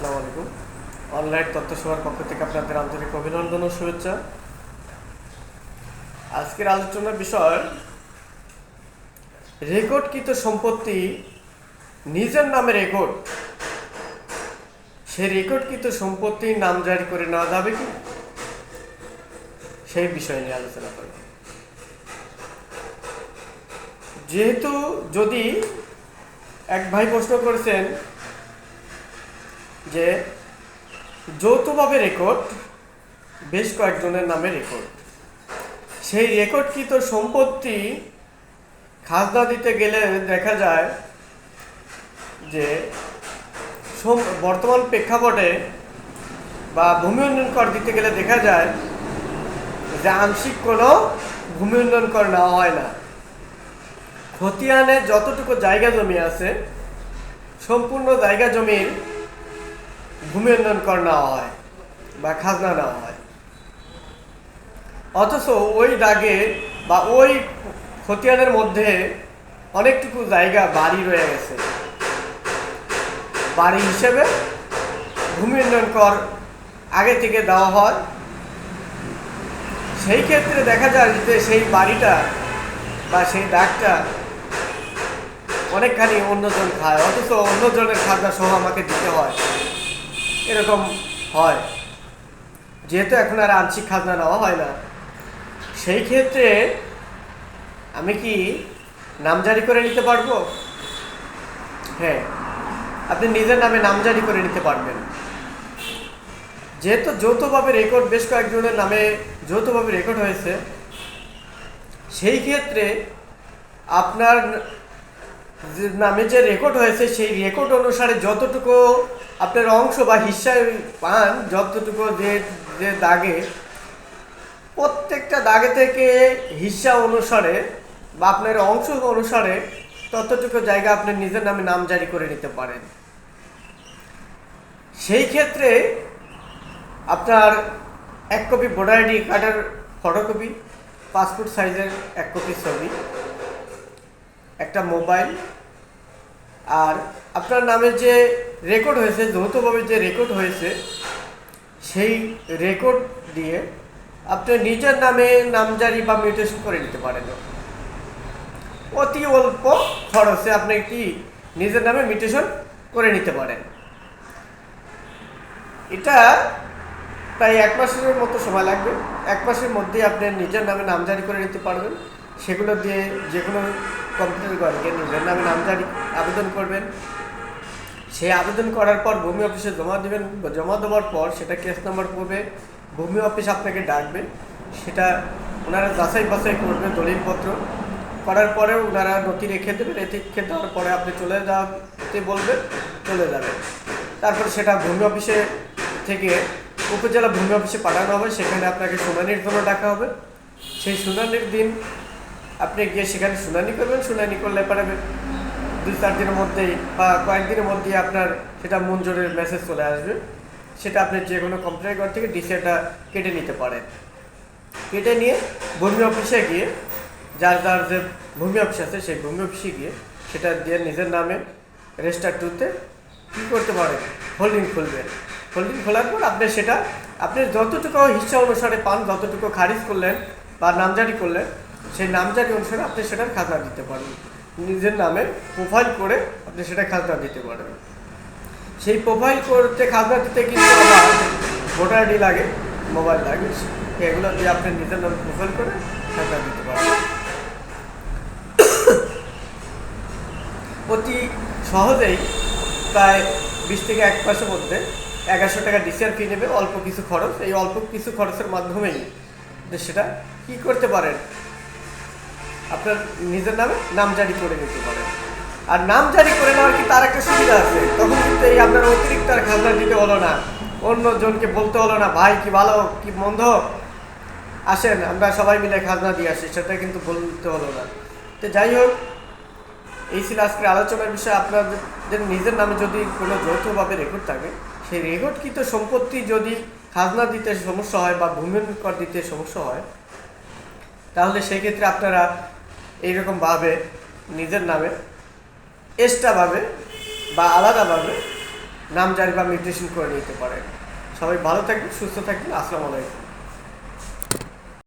আসসালামু আলাইকুম। অনলাইন তথ্য সেবার পক্ষ থেকে আপনাদের আন্তরিক অভিনন্দন ও শুভেচ্ছা। আজকের আলোচনার বিষয়, রেকর্ডকৃত সম্পত্তি, নিজের নামে রেকর্ড। সেই রেকর্ডকৃত সম্পত্তির নাম জারি করে নেওয়া যাবে কি? সেই বিষয় নিয়ে আলোচনা করব। যেহেতু যদি এক ভাই প্রশ্ন করেছেন যে যৌথভাবে রেকর্ড বেশ কয়েকজনের নামে রেকর্ড সেই রেকর্ডকৃত সম্পত্তি খাজনা দিতে গেলে দেখা যায় যে বর্তমান প্রেক্ষাপটে বা ভূমি উন্নয়ন কর দিতে গেলে দেখা যায় যে আংশিক কোনো ভূমি উন্নয়ন কর নেওয়া হয় না। খতিয়ানে যতটুকু জায়গা জমি আছে, সম্পূর্ণ জায়গা জমির ভূমি উন্নয়ন কর নেওয়া হয় বা খাজনা নেওয়া হয়। অথচ ওই দাগে বা ওই খতিয়ানের মধ্যে অনেকটুকু জায়গা, বাড়ি রয়ে গেছে। বাড়ি হিসেবে ভূমি উন্নয়ন কর আগে থেকে দেওয়া হয়। সেই ক্ষেত্রে দেখা যায় যে সেই বাড়িটা বা সেই দাগটা অনেকখানি অন্যজন খায়, অথচ অন্যজনের খাজনা সহ আমাকে দিতে হয়। এরকম হয়। যেহেতু এখন আর আংশিক খাজনা নেওয়া হয় না। সেই ক্ষেত্রে আমি কি নাম জারি করে নিতে পারব? হ্যাঁ আপনি নিজের নামে নাম জারি করে নিতে পারবেন। যেহেতু যৌথভাবে রেকর্ড বেশ কয়েকজনের নামে যৌথভাবে রেকর্ড হয়েছে, সেই ক্ষেত্রে আপনার নামে যে রেকর্ড হয়েছে, সেই রেকর্ড অনুসারে যতটুকু আপনার অংশ বা হিসায় পান, যতটুকু যে যে দাগে, প্রত্যেকটা দাগে থেকে হিসা অনুসারে বা আপনার অংশ অনুসারে ততটুকু জায়গা আপনি নিজের নামে নাম জারি করে নিতে পারেন। সেই ক্ষেত্রে আপনার এক কপি ভোটার আইডি কার্ডের ফটোকপি পাসপোর্ট সাইজের এক কপি ছবি একটা মোবাইল, আর আপনার নামে যে রেকর্ড হয়েছে, যৌথভাবে যে রেকর্ড হয়েছে, সেই রেকর্ড দিয়ে আপনি নিজের নামে নামজারি বা মিউটেশন করে নিতে পারেন। অতি অল্প খরচে আপনি কি নিজের নামে মিউটেশন করে নিতে পারেন। এটা প্রায় এক মাসের মতো সময় লাগবে। এক মাসের মধ্যে আপনি নিজের নামে নামজারি করে নিতে পারবেন। সেগুলো দিয়ে যে কোনো কম্পিউটার ঘরকে নিজের নামে নামজারি আবেদন করবেন। সেই আবেদন করার পর ভূমি অফিসে জমা দেবেন, জমা দেওয়ার পর সেটা কেস নাম্বার পড়বে, ভূমি অফিস আপনাকে ডাকবে, সেটা ওনারা যাচাই বাছাই করবে দলিলপত্র। করার পরে ওনারা নথি রেখে দেবেন দেবে রেখে দেওয়ার পরে আপনি চলে যাওয়াতে বলবে চলে যাবেন। তারপর সেটা ভূমি অফিসে থেকে উপজেলা ভূমি অফিসে পাঠানো হবে, সেখানে আপনাকে শুনানির জন্য ডাকা হবে। সেই শুনানির দিন আপনি গিয়ে সেখানে শুনানি করবেন, শুনানি করলে পরে দুই চার দিনের মধ্যেই বা কয়েকদিনের মধ্যেই আপনার সেটা মঞ্জুরের মেসেজ চলে আসবে। সেটা আপনি যে কোনো কম্পিউটার ঘর থেকে ডিসিটা কেটে নিতে পারেন। কেটে নিয়ে ভূমি অফিসে গিয়ে যার যার যে ভূমি অফিস আছে সেই ভূমি অফিসে গিয়ে সেটা দিয়ে নিজের নামে রেজিস্টার টুতে কী করতে পারেন? হোল্ডিং খুলবেন। হোল্ডিং খোলার পর আপনি সেটা, আপনি যতটুকু হিসা অনুসারে পান, যতটুকু খারিজ করলেন বা নামজারি করলেন সেই নামজারি অনুসারে আপনি সেটার খাজনা দিতে পারবেন নিজের নামে প্রোফাইল করে আপনি সেটা খাজনা দিতে পারবেন সেই প্রোফাইল করতে খাজনা দিতে কিন্তু ভোটার আইডি লাগে মোবাইল লাগে এগুলো দিয়ে আপনি নিজের নামে প্রোফাইল করে খাজনা দিতে পারবেন অতি সহজেই প্রায় বিশ থেকে এক মাসের মধ্যে এগারোশো টাকা ডিসিআর ফি নেবে, অল্প কিছু খরচ। এই অল্প কিছু খরচের মাধ্যমেই সেটা কি করতে পারেন? আপনার নিজের নামে নাম জারি করে নিতে পারেন। আর নাম জারি করে নেওয়ার কি তার একটা সুবিধা আছে? তখন কিন্তু এই আপনার অতিরিক্ত আর খাজনা দিতে হলো না। অন্য জনকে বলতে হলো না, ভাই, কি ভালো? কি মন্দ? আসেন, আমরা সবাই মিলে খাজনা দিয়ে আসি, সেটা কিন্তু বলতে হলো না। তো যাই হোক, এই ছিল আজকের আলোচনার বিষয়। আপনাদের নিজের নামে যদি কোনো যৌথভাবে রেকর্ড থাকে, সেই রেকর্ডকৃত সম্পত্তি যদি খাজনা দিতে সমস্যা হয় বা ভূমি কর দিতে সমস্যা হয়, তাহলে সেক্ষেত্রে আপনারা এইরকমভাবে নিজের নামে এক্সট্রাভাবে বা আলাদাভাবে নাম জারি বা মিউটেশন করে নিতে পারেন। সবাই ভালো থাকবেন, সুস্থ থাকবেন, আসসালামু আলাইকুম।